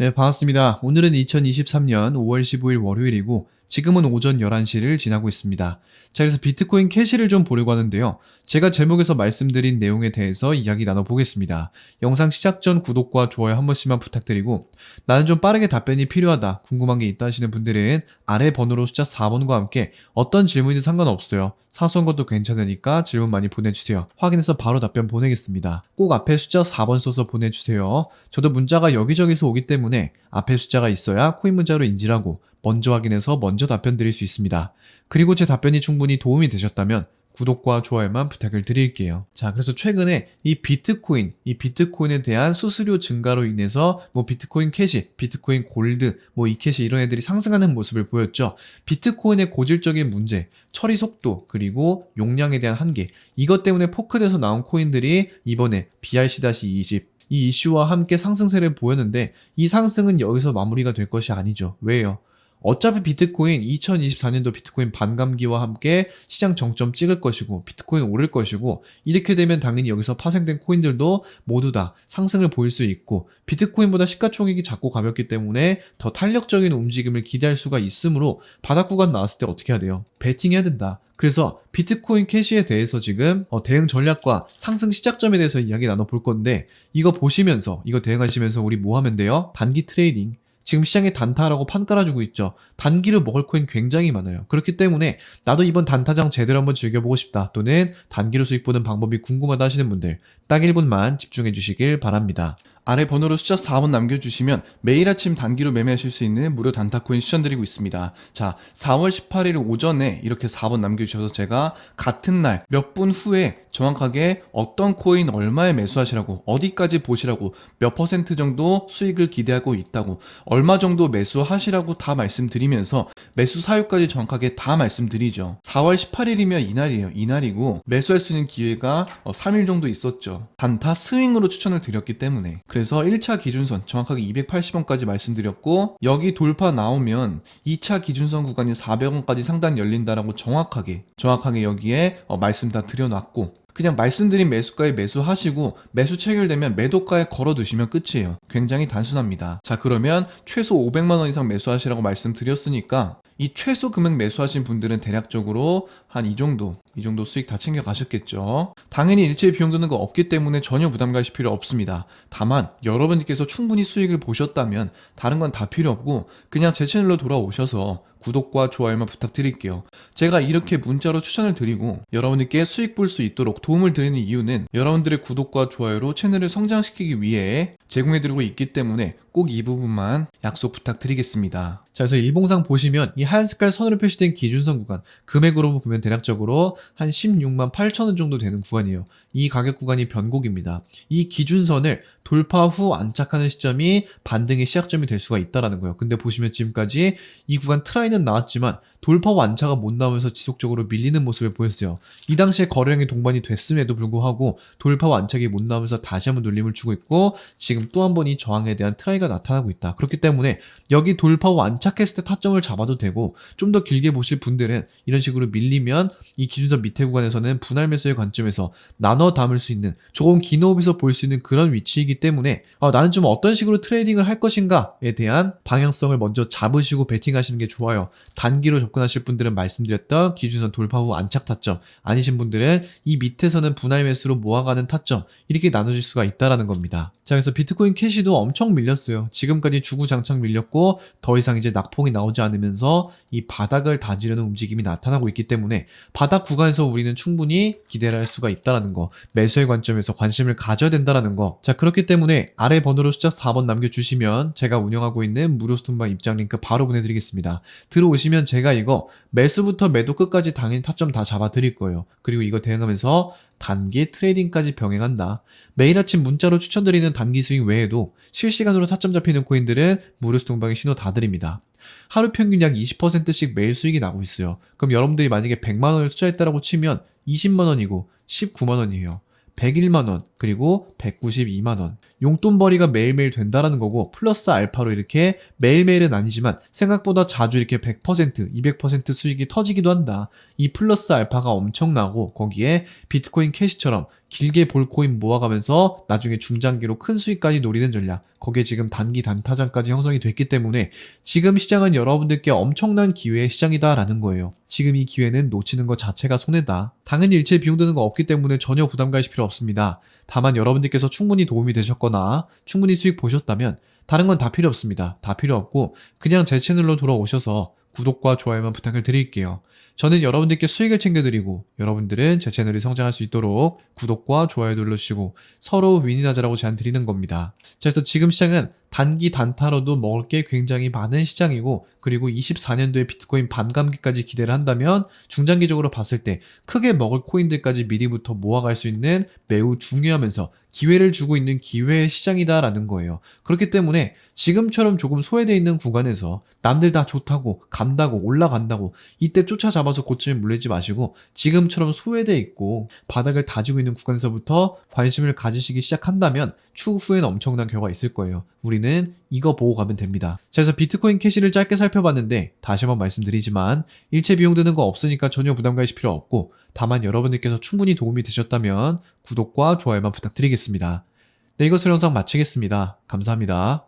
네, 반갑습니다. 오늘은 2023년 5월 15일 월요일이고 지금은 오전 11시를 지나고 있습니다. 자, 그래서 비트코인 캐시를 좀 보려고 하는데요. 제가 제목에서 말씀드린 내용에 대해서 이야기 나눠보겠습니다. 영상 시작 전 구독과 좋아요 한 번씩만 부탁드리고 나는 좀 빠르게 답변이 필요하다, 궁금한 게 있다 하시는 분들은 아래 번호로 숫자 4번과 함께 어떤 질문이든 상관없어요. 사소한 것도 괜찮으니까 질문 많이 보내주세요. 확인해서 바로 답변 보내겠습니다. 꼭 앞에 숫자 4번 써서 보내주세요. 저도 문자가 여기저기서 오기 때문에 앞에 숫자가 있어야 코인 문자로 인지하고 먼저 확인해서 먼저 답변 드릴 수 있습니다. 그리고 제 답변이 충분히 도움이 되셨다면 구독과 좋아요만 부탁을 드릴게요. 자, 그래서 최근에 이 비트코인, 이 비트코인에 대한 수수료 증가로 인해서 뭐 비트코인 캐시, 비트코인 골드, 뭐 이캐시 이런 애들이 상승하는 모습을 보였죠. 비트코인의 고질적인 문제, 처리 속도, 그리고 용량에 대한 한계, 이것 때문에 포크돼서 나온 코인들이 이번에 BRC-20, 이 이슈와 함께 상승세를 보였는데 이 상승은 여기서 마무리가 될 것이 아니죠. 왜요? 어차피 비트코인 2024년도 비트코인 반감기와 함께 시장 정점 찍을 것이고 비트코인 오를 것이고 이렇게 되면 당연히 여기서 파생된 코인들도 모두 다 상승을 보일 수 있고 비트코인보다 시가총액이 작고 가볍기 때문에 더 탄력적인 움직임을 기대할 수가 있으므로 바닥 구간 나왔을 때 어떻게 해야 돼요? 베팅해야 된다. 그래서 비트코인 캐시에 대해서 지금 어, 대응 전략과 상승 시작점에 대해서 이야기 나눠볼 건데 이거 보시면서 이거 대응하시면서 우리 뭐 하면 돼요? 단기 트레이딩 지금 시장에 단타라고 판 깔아주고 있죠. 단기를 먹을 코인 굉장히 많아요. 그렇기 때문에 나도 이번 단타장 제대로 한번 즐겨보고 싶다 또는 단기로 수익 보는 방법이 궁금하다 하시는 분들 딱 1분만 집중해 주시길 바랍니다. 아래 번호로 숫자 4번 남겨주시면 매일 아침 단기로 매매하실 수 있는 무료 단타코인 추천드리고 있습니다. 자, 4월 18일 오전에 이렇게 4번 남겨주셔서 제가 같은 날 몇 분 후에 정확하게 어떤 코인 얼마에 매수하시라고 어디까지 보시라고 몇 퍼센트 정도 수익을 기대하고 있다고 얼마 정도 매수하시라고 다 말씀드리면서 매수 사유까지 정확하게 다 말씀드리죠. 4월 18일이면 이날이에요. 이날이고 매수할 수 있는 기회가 3일 정도 있었죠. 단타 스윙으로 추천을 드렸기 때문에 그래서 1차 기준선 정확하게 280원까지 말씀드렸고 여기 돌파 나오면 2차 기준선 구간이 400원까지 상단 열린다라고 정확하게 정확하게 여기에 어, 말씀 다 드려놨고 그냥 말씀드린 매수가에 매수하시고 매수 체결되면 매도가에 걸어 두시면 끝이에요. 굉장히 단순합니다. 자, 그러면 최소 500만 원 이상 매수하시라고 말씀드렸으니까 이 최소 금액 매수하신 분들은 대략적으로 한 이 정도, 이 정도 수익 다 챙겨 가셨겠죠. 당연히 일체 비용 드는 거 없기 때문에 전혀 부담 가실 필요 없습니다. 다만 여러분들께서 충분히 수익을 보셨다면 다른 건 다 필요 없고 그냥 제 채널로 돌아오셔서 구독과 좋아요만 부탁드릴게요. 제가 이렇게 문자로 추천을 드리고 여러분들께 수익 볼 수 있도록 도움을 드리는 이유는 여러분들의 구독과 좋아요로 채널을 성장시키기 위해 제공해드리고 있기 때문에 꼭 이 부분만 약속 부탁드리겠습니다. 자, 그래서 일봉상 보시면 이 하얀 색깔 선으로 표시된 기준선 구간 금액으로 보면 대략적으로 한 16만 8천 원 정도 되는 구간이에요. 이 가격 구간이 변곡입니다. 이 기준선을 돌파 후 안착하는 시점이 반등의 시작점이 될 수가 있다라는 거예요. 근데 보시면 지금까지 이 구간 트라이는 나왔지만 돌파 후 안착가 못 나오면서 지속적으로 밀리는 모습을 보였어요. 이 당시에 거래량이 동반이 됐음에도 불구하고 돌파 후 안착이 못 나오면서 다시 한번 눌림을 주고 있고 지금 또 한 번 이 저항에 대한 트라이가 나타나고 있다. 그렇기 때문에 여기 돌파 후 안착했을 때 타점을 잡아도 되고 좀 더 길게 보실 분들은 이런 식으로 밀리면 이 기준선 밑에 구간에서는 분할 매수의 관점에서 나눠 담을 수 있는 조금 긴 호흡에서 볼 수 있는 그런 위치이기 때문에 아, 나는 좀 어떤 식으로 트레이딩을 할 것인가에 대한 방향성을 먼저 잡으시고 베팅하시는 게 좋아요. 단기로 접근하실 분들은 말씀드렸던 기준선 돌파 후 안착 타점 아니신 분들은 이 밑에서는 분할 매수로 모아가는 타점 이렇게 나눠질 수가 있다라는 겁니다. 자 그래서 비트코인 캐시도 엄청 밀렸어요. 지금까지 주구장창 밀렸고 더 이상 이제 낙폭이 나오지 않으면서 이 바닥을 다지려는 움직임이 나타나고 있기 때문에 바닥 구간에서 우리는 충분히 기대를 할 수가 있다라는 거 매수의 관점에서 관심을 가져야 된다라는 거. 자 그렇기 때문에 아래 번호로 숫자 4번 남겨주시면 제가 운영하고 있는 무료 스톤방 입장 링크 바로 보내드리겠습니다. 들어오시면 제가 이거 매수부터 매도 끝까지 당연히 타점 다 잡아드릴 거예요. 그리고 이거 대응하면서 단기 트레이딩까지 병행한다. 매일 아침 문자로 추천드리는 단기 스윙 외에도 실시간으로 타점 잡히는 코인들은 무료 스톤방에 신호 다 드립니다. 하루 평균 약 20%씩 매일 수익이 나고 있어요. 그럼 여러분들이 만약에 100만 원을 투자했다라고 치면 20만 원이고 19만 원이에요. 101만 원, 그리고 192만 원. 용돈벌이가 매일매일 된다라는 거고 플러스 알파로 이렇게 매일매일은 아니지만 생각보다 자주 이렇게 100%, 200% 수익이 터지기도 한다. 이 플러스 알파가 엄청나고 거기에 비트코인 캐시처럼 길게 볼 코인 모아가면서 나중에 중장기로 큰 수익까지 노리는 전략. 거기에 지금 단기 단타장까지 형성이 됐기 때문에 지금 시장은 여러분들께 엄청난 기회의 시장이다라는 거예요. 지금 이 기회는 놓치는 것 자체가 손해다. 당연히 일체 비용 드는 거 없기 때문에 전혀 부담 가실 필요 없습니다. 다만 여러분들께서 충분히 도움이 되셨거나 충분히 수익 보셨다면 다른 건 다 필요 없습니다. 다 필요 없고 그냥 제 채널로 돌아오셔서 구독과 좋아요만 부탁을 드릴게요. 저는 여러분들께 수익을 챙겨드리고 여러분들은 제 채널이 성장할 수 있도록 구독과 좋아요 눌러주시고 서로 윈윈하자라고 제안 드리는 겁니다. 자, 그래서 지금 시장은 단기 단타로도 먹을 게 굉장히 많은 시장이고 그리고 24년도에 비트코인 반감기까지 기대를 한다면 중장기적으로 봤을 때 크게 먹을 코인들까지 미리부터 모아갈 수 있는 매우 중요하면서 기회를 주고 있는 기회의 시장이다라는 거예요. 그렇기 때문에 지금처럼 조금 소외되어 있는 구간에서 남들 다 좋다고 간다고 올라간다고 이때 쫓아잡아서 고침에 물리지 마시고 지금처럼 소외되어 있고 바닥을 다지고 있는 구간에서부터 관심을 가지시기 시작한다면 추후엔 엄청난 결과가 있을 거예요. 우리는 이거 보고 가면 됩니다. 자, 그래서 비트코인 캐시를 짧게 살펴봤는데 다시 한번 말씀드리지만 일체 비용 드는 거 없으니까 전혀 부담 가실 필요 없고 다만 여러분들께서 충분히 도움이 되셨다면 구독과 좋아요만 부탁드리겠습니다. 네, 이것으로 영상 마치겠습니다. 감사합니다.